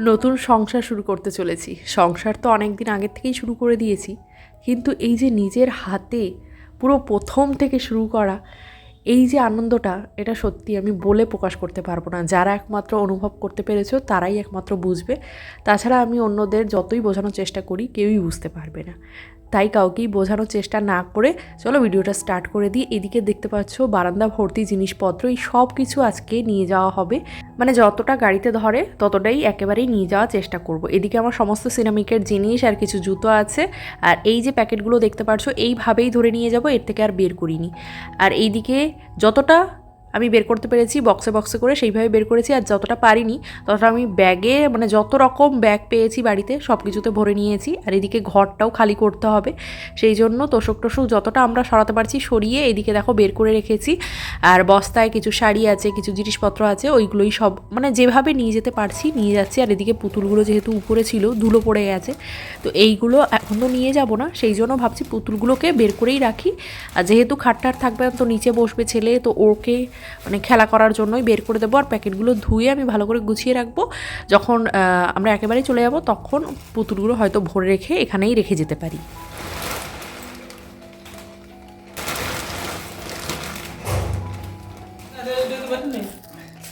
নতুন সংসার শুরু করতে চলেছি। সংসার তো অনেক দিন আগের থেকেই শুরু করে দিয়েছি। কিন্তু এই যে নিজের হাতে পুরো প্রথম থেকে শুরু করা, এই যে আনন্দটা, এটা সত্যি আমি বলে প্রকাশ করতে পারব না। যারা একমাত্র অনুভব করতে পেরেছ, তারাই একমাত্র বুঝবে। তাছাড়া আমি অন্যদের যতই বোঝানোর চেষ্টা করি, কেউই বুঝতে পারবে না। তাই কাউকেই বোঝানোর চেষ্টা না করে চলো ভিডিওটা স্টার্ট করে দিই। এদিকে দেখতে পাচ্ছ বারান্দা ভর্তি জিনিসপত্র, এই সব কিছু আজকে নিয়ে যাওয়া হবে। মানে যতটা গাড়িতে ধরে ততটাই একেবারেই নিয়ে যাওয়ার চেষ্টা করব। এদিকে আমার সমস্ত সিরামিকের জিনিস আর কিছু জুতো আছে। আর এই যে প্যাকেটগুলো দেখতে পাচ্ছ, এইভাবেই ধরে নিয়ে যাব, এর থেকে আর বের করিনি। আর এইদিকে যতটা আমি বের করতে পেরেছি বক্সে বক্সে করে সেইভাবে বের করেছি আর যতটা পারিনি, ততটা আমি ব্যাগে মানে যত রকম ব্যাগ পেয়েছি বাড়িতে সব কিছুতে ভরে নিয়েছি। আর এদিকে ঘরটাও খালি করতে হবে। সেই জন্য তোষক টোষক যতটা আমরা সরাতে পারছি সরিয়ে এদিকে দেখো বের করে রেখেছি। আর বস্তায় কিছু শাড়ি আছে, কিছু জিনিসপত্র আছে, ওইগুলোই সব মানে যেভাবে নিয়ে যেতে পারছি নিয়ে যাচ্ছি। আর এদিকে পুতুলগুলো যেহেতু উপরে ছিল, ধুলো পড়ে গেছে, তো এইগুলো এখন তো নিয়ে যাব না। সেই জন্য ভাবছি পুতুলগুলোকে বের করেই রাখি। আর যেহেতু খাটটার থাকবে তো নিচে বসবে ছেলে, তো ওকে মানে খেলা করার জন্যই বের করে দেবো আর প্যাকেটগুলো ধুয়ে আমি ভালো করে গুছিয়ে রাখব। যখন আমরা একেবারেই চলে যাব তখন পুতুলগুলো হয়তো ভরে রেখে এখানেই রেখে যেতে পারি।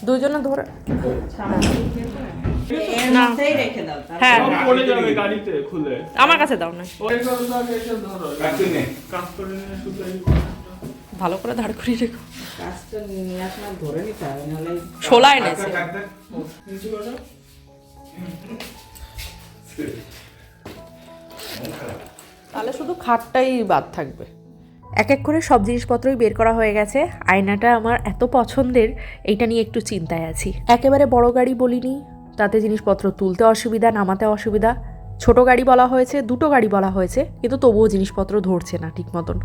দুজনে ধরে হ্যাঁ। সব পড়ে যাবে গাড়িতে খুলে। আমার কাছে দাও না। করো ধরো ভালো করে দাঁড় করিয়ে রেখো। ছোলা এনেছে। তাহলে শুধু খাটটাই বাদ থাকবে। এক এক করে সব জিনিসপত্রই বের করা হয়ে গেছে। আয়নাটা আমার এত পছন্দের এইটা নিয়ে একটু চিন্তায় আছি। একেবারে বড় গাড়ি বলিনি তাতে জিনিসপত্র তুলতে অসুবিধা নামাতে অসুবিধা। ছোট গাড়ি বলা হয়েছে দুটো গাড়ি বলা হয়েছে কিন্তু তবুও জিনিসপত্র ধরছে না ঠিক মতন।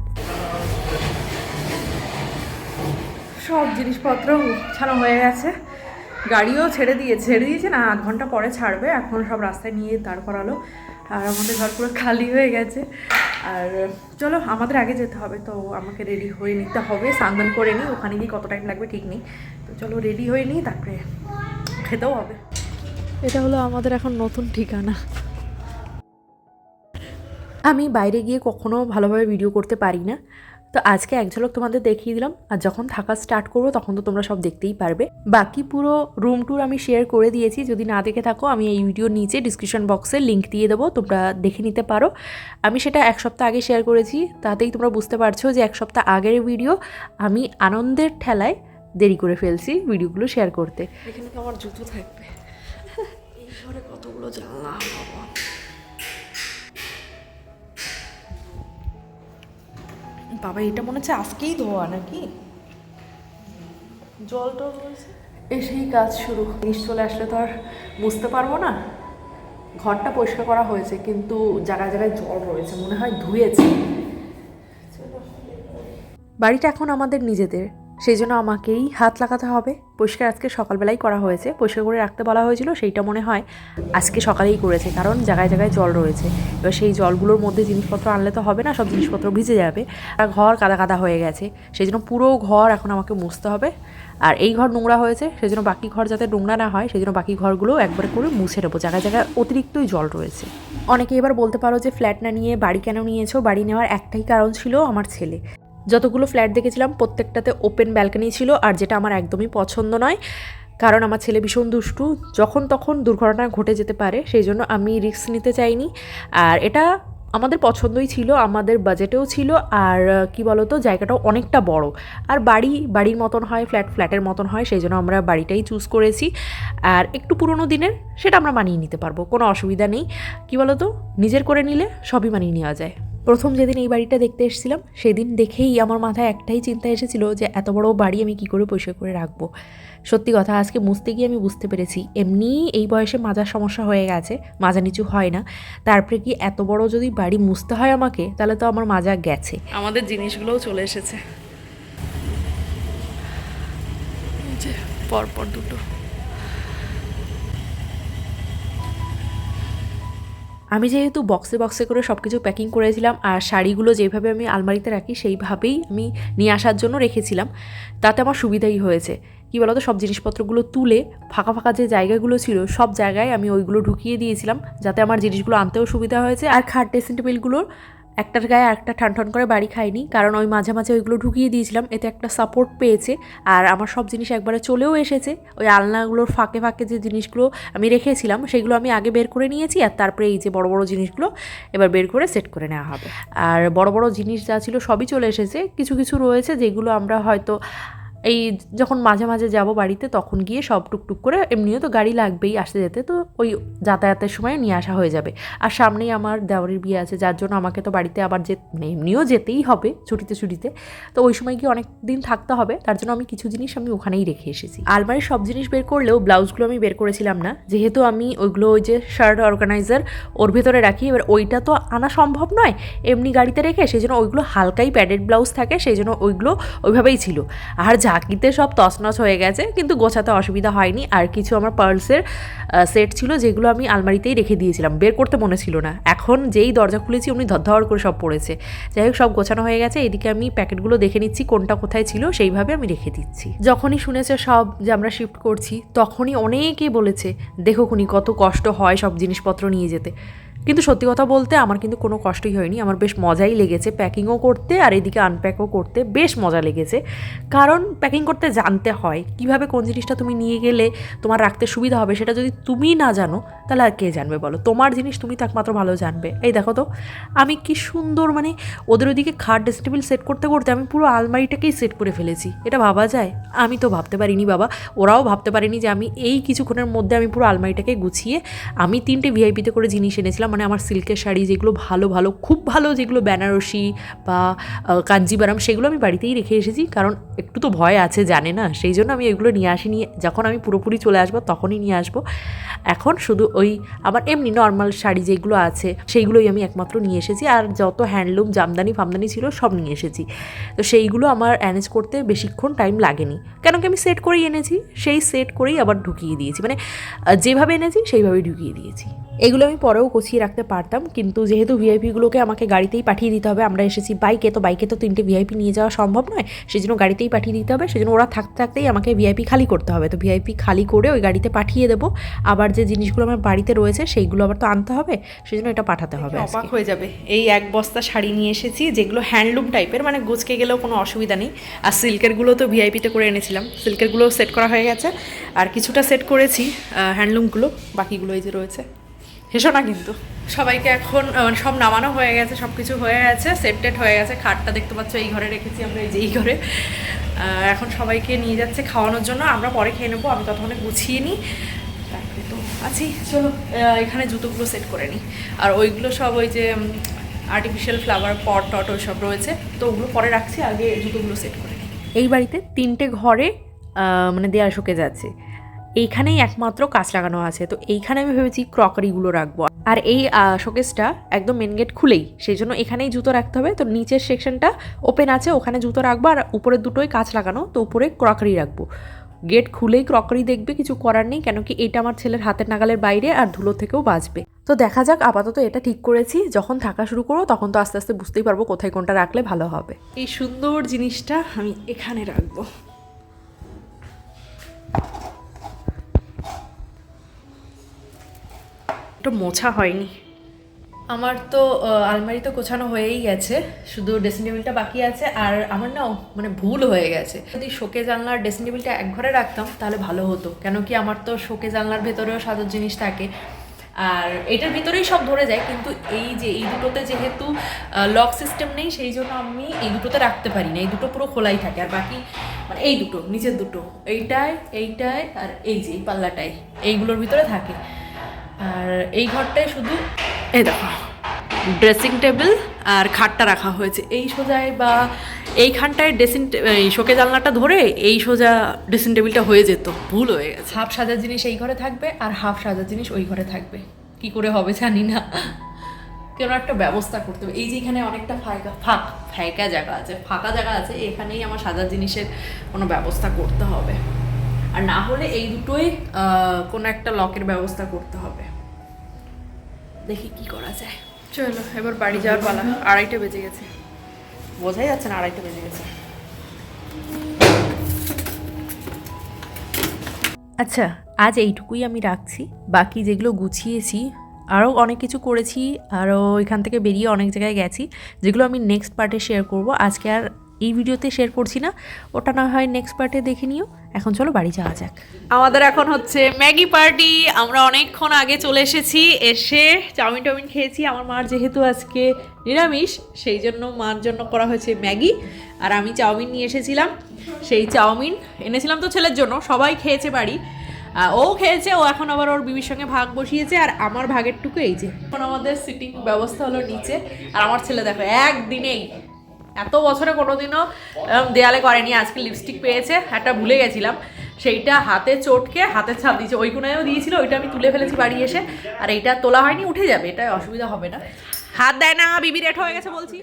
সব জিনিসপত্র ছাড়া হয়ে গেছে। গাড়িও ছেড়ে দিয়ে ছেড়ে দিয়েছে না আধ ঘণ্টা পরে ছাড়বে। এখন সব রাস্তায় নিয়ে দাঁড় করালো আর আমাদের ঘর পুরো খালি হয়ে গেছে। আর চলো আমাদের আগে যেতে হবে। তো আমাকে রেডি হয়ে নিতে হবে। স্নান করে নিই। ওখানে গিয়ে কত টাইম লাগবে ঠিক নেই। তো চলো রেডি হয়ে নিই তারপরে খেতেও হবে। এটা হলো আমাদের এখন নতুন ঠিকানা। আমি বাইরে গিয়ে কখনো ভালোভাবে ভিডিও করতে পারি না। তো আজকে এক ঝলক তোমাদের দেখিয়ে দিলাম, আর যখন থাকা স্টার্ট করব তখন তো তোমরা সব দেখতেই পারবে। বাকি পুরো রুম ট্যুর আমি শেয়ার করে দিয়েছি, যদি না দেখে থাকো আমি এই ভিডিওর নিচে ডিসক্রিপশন বক্সে লিঙ্ক দিয়ে দেবো, তোমরা দেখে নিতে পারো। আমি সেটা এক সপ্তাহ আগে শেয়ার করেছি, তাতেই তোমরা বুঝতে পারছ যে এক সপ্তাহ আগের ভিডিও আমি আনন্দের ঠেলায় দেরি করে ফেলছি ভিডিওগুলো শেয়ার করতে। এখানে তো আমার জুতো থাকবে। এই ঘরে কতগুলো জানলা বাবা এটা মনে হচ্ছে আজকেই ধোয়া নাকি? জল টল এসেই কাজ শুরু। জিনিস চলে আসলে তো আর বুঝতে পারব না। ঘরটা পরিষ্কার করা হয়েছে কিন্তু জায়গায় জায়গায় জল রয়েছে মনে হয় ধুয়েছে। বাড়িটা এখন আমাদের নিজেদের। সেই জন্য আমাকেই হাত লাগাতে হবে। পরিষ্কার আজকে সকালবেলাই করা হয়েছে। পরিষ্কার করে রাখতে বলা হয়েছিল, সেইটা মনে হয় আজকে সকালেই করেছে, কারণ জায়গায় জায়গায় জল রয়েছে। এবার সেই জলগুলোর মধ্যে জিনিসপত্র আনলে তো হবে না, সব জিনিসপত্র ভিজে যাবে। আর ঘর কাদা কাদা হয়ে গেছে। সেই জন্য পুরো ঘর এখন আমাকে মুছতে হবে। আর এই ঘর নোংরা হয়েছে, সেই জন্য বাকি ঘর যাতে নোংরা না হয়, সেই জন্য বাকি ঘরগুলো একবার করে মুছে নেব। জায়গায় জায়গায় অতিরিক্তই জল রয়েছে। অনেকে এবার বলতে পারো যে, ফ্ল্যাট না নিয়ে বাড়ি কেন নিয়েছো? বাড়ি নেওয়ার একটাই কারণ ছিল আমার ছেলে। যতগুলো ফ্ল্যাট দেখেছিলাম, প্রত্যেকটাতে ওপেন ব্যালকনি ছিল আর যেটা আমার একদমই পছন্দ নয়। কারণ আমার ছেলে ভীষণ দুষ্টু, যখন তখন দুর্ঘটনা ঘটে যেতে পারে, সেই জন্য আমি রিস্ক নিতে চাইনি। আর এটা আমাদের পছন্দই ছিল, আমাদের বাজেটেও ছিল আর, কি বলতো, জায়গাটাও অনেকটা বড়। আর বাড়ি, বাড়ির মতন হয় ফ্ল্যাট ফ্ল্যাটের মতন হয়, সেই জন্য আমরা বাড়িটাই চুজ করেছি। আর একটু পুরনো দিনের, সেটা আমরা মানিয়ে নিতে পারব, কোনো অসুবিধা নেই। কি বলতো, নিজের করে নিলে সবই মানিয়ে নেওয়া যায়। প্রথম যেদিন এই বাড়িটা দেখতে এসেছিলাম, সেদিন দেখেই আমার মাথায় একটাই চিন্তা এসেছিল যে এত বড় বাড়ি আমি কি করে পরিষ্কার করে রাখব। সত্যি কথা, আজকে মুছতে গিয়ে আমি বুঝতে পেরেছি। এমনি এই বয়সে মাজার সমস্যা হয়ে গেছে মাজা নিচু হয় না। তারপরে কি এত বড় যদি বাড়ি মুছতে হয় আমাকে, তাহলে তো আমার মাজা গেছে। আমাদের জিনিসগুলোও চলে এসেছে। পরপর দুটো। আমি যেহেতু বক্সে বক্সে করে সব কিছু প্যাকিং করেছিলাম আর শাড়িগুলো যেভাবে আমি আলমারিতে রাখি সেইভাবেই আমি নিয়ে আসার জন্য রেখেছিলাম। তাতে আমার সুবিধাই হয়েছে। কী বলতো, সব জিনিসপত্রগুলো তুলে ফাঁকা ফাঁকা যে জায়গাগুলো ছিল সব জায়গায় আমি ওইগুলো ঢুকিয়ে দিয়েছিলাম যাতে আমার জিনিসগুলো আনতেও সুবিধা হয়েছে। আর খাট ড্রেসিং টেবিলগুলোর একটার গায়ে আরেকটা ঠান ঠান করে বাড়ি খাইনি, কারণ ওই মাঝে মাঝে ওইগুলো ঢুকিয়ে দিয়েছিলাম, এতে একটা সাপোর্ট পেয়েছে। আর আমার সব জিনিস একবারে চলেও এসেছে। ওই আলনাগুলোর ফাঁকে ফাঁকে যে জিনিসগুলো আমি রেখেছিলাম, সেগুলো আমি আগে বের করে নিয়েছি, আর তারপরে এই যে বড় বড় জিনিসগুলো এবার বের করে সেট করে নেওয়া হবে। আর বড় বড় জিনিস যা ছিল সবই চলে এসেছে। কিছু কিছু রয়েছে যেগুলো আমরা হয়তো এই যখন মাঝে মাঝে যাব বাড়িতে, তখন গিয়ে সব টুকটুক করে এমনিও তো গাড়ি লাগবেই আসতে যেতে, তো ওই যাতায়াতের সময় নিয়ে আসা হয়ে যাবে। আর সামনেই আমার দেওয়ারের বিয়ে আছে, যার জন্য আমাকে তো বাড়িতে আবার যে মানে এমনিও যেতেই হবে ছুটিতে ছুটিতে। তো ওই সময় গিয়ে অনেক দিন থাকতে হবে, তার জন্য আমি কিছু জিনিস আমি ওখানেই রেখে এসেছি। আলমারির সব জিনিস বের করলেও ব্লাউজগুলো আমি বের করেছিলাম না। যেহেতু আমি ওইগুলো ওই যে শার্ট অর্গানাইজার ওর ভেতরে রাখি, এবার ওইটা তো আনা সম্ভব নয় এমনি গাড়িতে রেখে, সেই জন্য ওইগুলো হালকাই প্যাডেড ব্লাউজ থাকে, সেই জন্য ওইগুলো ওইভাবেই ছিল। আর ঝাঁকিতে সব তছনছ হয়ে গেছে, কিন্তু গোছাতে অসুবিধা হয়নি। আর কিছু আমার পার্লসের সেট ছিল যেগুলো আমি আলমারিতেই রেখে দিয়েছিলাম, বের করতে মনে ছিল না। এখন যেই দরজা খুলেছি অমনি ধর করে সব পড়েছে। যাই হোক, সব গোছানো হয়ে গেছে। এদিকে আমি প্যাকেটগুলো দেখে নিচ্ছি, কোনটা কোথায় ছিল, সেইভাবে আমি রেখে দিচ্ছি। যখনই শুনেছে সব যে আমরা শিফট করছি, তখনই অনেকেই বলেছে, দেখো খুনি, কত কষ্ট হয় সব জিনিসপত্র নিয়ে যেতে। কিন্তু সত্যি কথা বলতে আমার কিন্তু কোনো কষ্টই হয়নি। আমার বেশ মজাই লেগেছে প্যাকিংও করতে আর এদিকে আনপ্যাকও করতে, বেশ মজা লেগেছে। কারণ প্যাকিং করতে জানতে হয় কীভাবে কোন জিনিসটা তুমি নিয়ে গেলে তোমার রাখতে সুবিধা হবে সেটা যদি তুমি না জানো তাহলে আর কে জানবে বলো? তোমার জিনিস তুমি তো একমাত্র ভালো জানবে। এই দেখো তো, আমি কি সুন্দর মানে ওদের ওদিকে খাট ড্রেসিং টেবিল সেট করতে করতে আমি পুরো আলমারিটাকেই সেট করে ফেলেছি। এটা ভাবা যায়? আমি তো ভাবতে পারিনি বাবা। ওরাও ভাবতে পারেনি যে আমি এই কিছুক্ষণের মধ্যে আমি পুরো আলমারিটাকে গুছিয়ে আমি তিনটে ভিআইপিতে করে জিনিস এনেছিলাম। মানে আমার সিল্কের শাড়ি যেগুলো ভালো ভালো, খুব ভালো যেগুলো বেনারসি বা কাঞ্জিবারাম সেগুলো আমি বাড়িতেই রেখে এসেছি। কারণ একটু তো ভয় আছে, জানে না। সেই জন্য আমি এগুলো নিয়ে আসিনি। যখন আমি পুরোপুরি চলে আসব তখনই নিয়ে আসব। এখন শুধু ওই আমার এমনি নর্মাল শাড়ি যেগুলো আছে, সেইগুলোই আমি একমাত্র নিয়ে এসেছি। আর যত হ্যান্ডলুম জামদানি, ফামদানি ছিল, সব নিয়ে এসেছি। তো সেইগুলো আমার অ্যানেজ করতে বেশিক্ষণ টাইম লাগেনি। কেন কি আমি সেট করেই এনেছি, সেই সেট করেই আবার ঢুকিয়ে দিয়েছি। মানে যেভাবে এনেছি, সেইভাবেই ঢুকিয়ে দিয়েছি। এগুলো আমি পরেও গুছিয়ে রাখতে পারতাম কিন্তু যেহেতু ভিআইপিগুলোকে আমাকে গাড়িতেই পাঠিয়ে দিতে হবে আমরা এসেছি বাইকে তো বাইকে তো তিনটে ভিআইপি নিয়ে যাওয়া সম্ভব নয় সেই জন্য গাড়িতেই পাঠিয়ে দিতে হবে সেই জন্য ওরা থাকতে থাকতেই আমাকে ভিআইপি খালি করতে হবে তো ভিআইপি খালি করে ওই গাড়িতে পাঠিয়ে দেবো আবার যে জিনিসগুলো আমার বাড়িতে রয়েছে সেইগুলো আবার তো আনতে হবে সেই জন্য এটা পাঠাতে হবে অবাক হয়ে যাবে এই এক বস্তা শাড়ি নিয়ে এসেছি যেগুলো হ্যান্ডলুম টাইপের মানে গুচকে গেলেও কোনো অসুবিধা নেই আর সিল্কেরগুলো তো ভিআইপিতে করে এনেছিলাম সিল্কেরগুলো সেট করা হয়ে গেছে আর কিছুটা সেট করেছি হ্যান্ডলুমগুলো বাকিগুলো এই যে রয়েছে। হেসো না কিন্তু। সবাইকে এখন মানে সব নামানো হয়ে গেছে সব কিছু হয়ে গেছে সেট টেট হয়ে গেছে খাটটা দেখতে পাচ্ছ এই ঘরে রেখেছি আমরা এই যে এই ঘরে। এখন সবাইকে নিয়ে যাচ্ছে খাওয়ানোর জন্য আমরা পরে খেয়ে নেব আমি ততক্ষণে গুছিয়ে নিই তারপরে তো আছি চলো এখানে জুতোগুলো সেট করে নিই আর ওইগুলো সব ওই যে আর্টিফিশিয়াল ফ্লাওয়ার পট টট ওই সব রয়েছে তো ওগুলো পরে রাখছি আগে জুতোগুলো সেট করে নিই এই বাড়িতে তিনটে ঘরে মানে দেয়াল শোকে যাচ্ছে। এইখানেই একমাত্র কাঁচ লাগানো আছে। তো এইখানে আমি ভেবেছি ক্রকারিগুলো রাখব। আর এই শোকেসটা একদম মেন গেট খুলেই। সেই জন্য এখানেই জুতো রাখতে হবে। তো নিচের সেকশনটা ওপেন আছে, ওখানে জুতো রাখব। আর উপরের দুটোই কাঁচ লাগানো, তো উপরে ক্রকারি রাখব। গেট খুলেই ক্রকারি দেখবে, কিছু করার নেই, কেন কি এটা আমার ছেলের হাতের নাগালের বাইরে আর ধুলো থেকেও বাঁচবে। তো দেখা যাক, আপাতত এটা ঠিক করেছি। যখন থাকা শুরু করব, তখন তো আস্তে আস্তে বুঝতেই পারব কোথায় কোনটা রাখলে ভালো হবে। এই সুন্দর জিনিসটা আমি এখানে রাখব। একটু মোছা হয়নি। আমার তো আলমারি তো গোছানো হয়েই গেছে, শুধু ড্রেসিং টেবিলটা বাকি আছে, আর আমার না মানে ভুল হয়ে গেছে। যদি শোকে জানলার ড্রেসিং টেবিলটা এক ঘরে রাখতাম, তাহলে ভালো হতো, কেন কি আমার তো শোকে জানলার ভেতরেও সাজার জিনিস থাকে। আর এটার ভিতরেই সব ধরে যায়, কিন্তু এই যে, এই দুটোতে যেহেতু লক সিস্টেম নেই, সেই জন্য আমি এই দুটোতে রাখতে পারি না, এই দুটো পুরো খোলাই থাকে, আর বাকি মানে এই দুটো, নিচের দুটো, এইটায় এইটায়, আর এই যে, এই পাল্লাটায়, এইগুলোর ভিতরে থাকে। আর এই ঘরটায় শুধু এই দেখো ড্রেসিং টেবিল আর খাটটা রাখা হয়েছে। এই সোজায় বা এইখানটায় ড্রেসিং এই শোকে জানলাটা ধরে এই সোজা ড্রেসিং টেবিলটা হয়ে যেত। ভুল হয়ে গেছে। হাফ সাজার জিনিস এই ঘরে থাকবে আর হাফ সাজার জিনিস ওই ঘরে থাকবে। কি করে হবে জানি না। কেন একটা ব্যবস্থা করতে হবে। এই যে এখানে অনেকটা ফাঁকা ফাঁক ফাঁকা জায়গা আছে। ফাঁকা জায়গা আছে এখানেই আমার সাজার জিনিসের কোনো ব্যবস্থা করতে হবে। আর না হলে এই দুটোই কোনো একটা লকের ব্যবস্থা করতে হবে। দেখি কি করা যায়। চলো এবার বাড়ি যাওয়ার পালা। আড়াইটা বেজে গেছে। বোঝাই যাচ্ছে না আড়াইটা বেজে গেছে। আচ্ছা আজ এইটুকুই আমি রাখছি। বাকি যেগুলো গুছিয়েছি আরও অনেক কিছু করেছি আরও এখান থেকে বেরিয়ে অনেক জায়গায় গেছি যেগুলো আমি নেক্সট পার্টে শেয়ার করব। আজকে আর এই ভিডিওতে শেয়ার করছি না। ওটা না হয় নেক্সট পার্টে দেখে নিও। এখন চলো বাড়ি যাওয়া যাক। আমাদের এখন হচ্ছে ম্যাগি পার্টি, আমরা অনেকক্ষণ আগে চলে এসেছি, এসে চাউমিন টাউমিন খেয়েছি। আমার মার যেহেতু আজকে নিরামিষ, সেই জন্য মার জন্য করা হয়েছে ম্যাগি। আর আমি চাউমিন নিয়ে এসেছিলাম, সেই চাউমিন এনেছিলাম তো ছেলের জন্য, সবাই খেয়েছে বাড়ি। ও খেয়েছে, ও এখন আবার ওর বিবির সঙ্গে ভাগ বসিয়েছে, আর আমার ভাগের টুকু এই যে। এখন আমাদের সিটিং ব্যবস্থা হলো নিচে, আর আমার ছেলে দেখো, একদিনেই এত বছরে কোনোদিনও দেয়ালে করেনি, আজকে লিপস্টিক পেয়েছে, একটা ভুলে গেছিলাম। সেইটা হাতে চটকে, হাতে ছাপ দিয়েছে। ওই কোনায়ও দিয়েছিল, ওইটা আমি তুলে ফেলেছি বাড়ি এসে। আর এইটা তোলা হয়নি, উঠে যাবে এটা অসুবিধা হবে না। হাত দেয় না, বিবি রেট হয়ে গেছে বলছি।